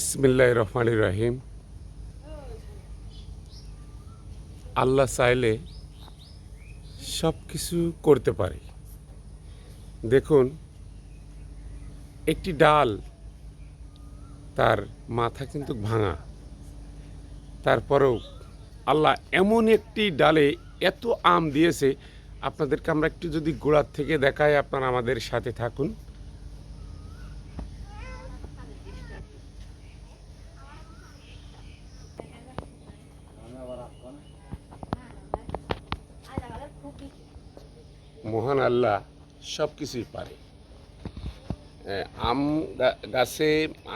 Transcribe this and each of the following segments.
ইসমিল্লাহ রহমান রাহিম আল্লাহ চাইলে সব কিছু করতে পারে। দেখুন, একটি ডাল তার মাথা কিন্তু ভাঙা। তারপরেও আল্লাহ এমন একটি ডালে এত আম দিয়েছে। আপনাদেরকে আমরা একটু যদি গোড়ার থেকে দেখাই, আপনারা আমাদের সাথে থাকুন। মহান আল্লাহ সব কিছুই পারে। আম গাছে,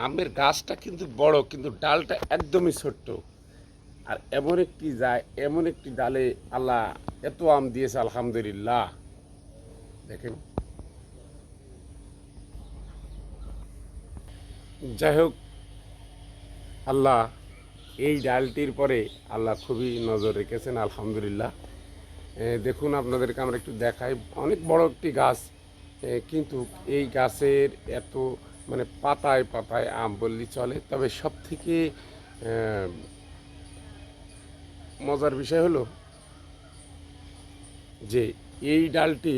আমের গাছটা কিন্তু বড়, কিন্তু ডালটা একদমই ছোট্ট। আর এমন একটি যায়, এমন একটি ডালে আল্লাহ এত আম দিয়েছে, আলহামদুলিল্লাহ। দেখেন। যাই হোক, আল্লাহ এই ডালটির পরে আল্লাহ খুবই নজর রেখেছেন, আলহামদুলিল্লাহ। দেখুন আপনাদেরকে আমরা একটু দেখাই। অনেক বড় একটি গাছ কিন্তু এই গাছের এত মানে পাতায় পাতায় আম বললি চলে। তবে সব থেকে মজার বিষয় হলো যে এই ডালটি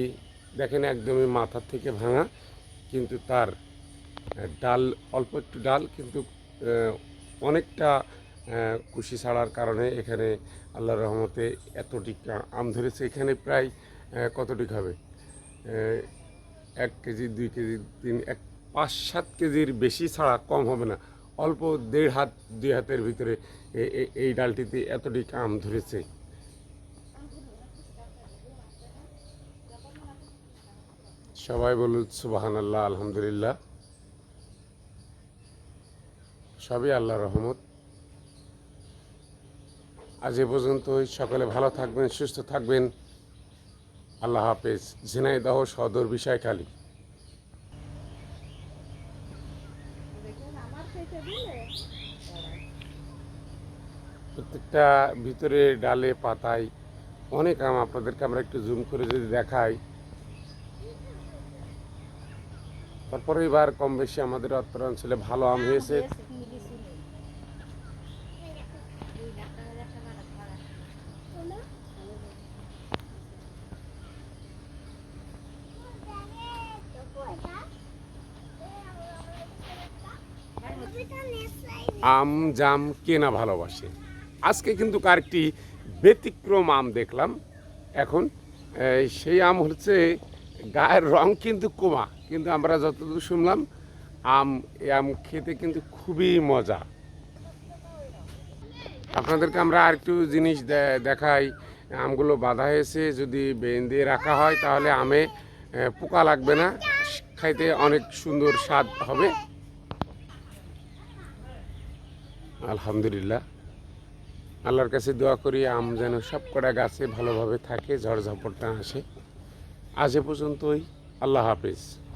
দেখেন একদমই মাথার থেকে ভাঙা, কিন্তু তার ডাল অল্প একটু ডাল, কিন্তু অনেকটা কুশি ছাড়ার কারণে এখানে আল্লাহর রহমতে এতটি আম ধরেছে। এখানে প্রায় কতটিক হবে? এক কেজি, দুই কেজি, তিন, এক, পাঁচ, সাত কেজির বেশি ছাড়া কম হবে না। অল্প দেড় হাত, দুই হাতের ভিতরে এই ডালটিতে এতটি আম ধরেছে। সবাই বলুন সুবাহান আল্লাহ আলহামদুলিল্লাহ। সবই আল্লাহ রহমত। আজ এ পর্যন্তই। সকলে ভালো থাকবেন সুস্থ থাকবেন। আল্লাহ হাফেজ। ঝিনাইদহ সদর বিষয়খালী প্রত্যেকটা ভিতরে ডালে পাতায় অনেক আম আপনাদেরকে আমরা একটু জুম করে যদি দেখাই। তারপরে এবার কম বেশি আমাদের অত্তর অঞ্চলে ভালো আম হয়েছে। আম, জাম কে না ভালোবাসে? আজকে কিন্তু আরেকটি ব্যতিক্রম আম দেখলাম। এখন সেই আম হচ্ছে গায়ের রং কিন্তু কমা, কিন্তু আমরা যতদূর শুনলাম, আম, এই আম খেতে কিন্তু খুবই মজা। আপনাদেরকে আমরা আর একটু জিনিস দেখাই। আমগুলো বাঁধা হয়েছে, যদি দিয়ে রাখা হয়, তাহলে আমে পোকা লাগবে না। খাইতে অনেক সুন্দর স্বাদ হবে। আলহামদুলিল্লাহ। আল্লাহর কাছে দোয়া করি, আম যেন সব কটা গাছে ভালোভাবে থাকে ঝড় ঝাপটটা আসে। আজ পর্যন্তই। আল্লাহ হাফিজ।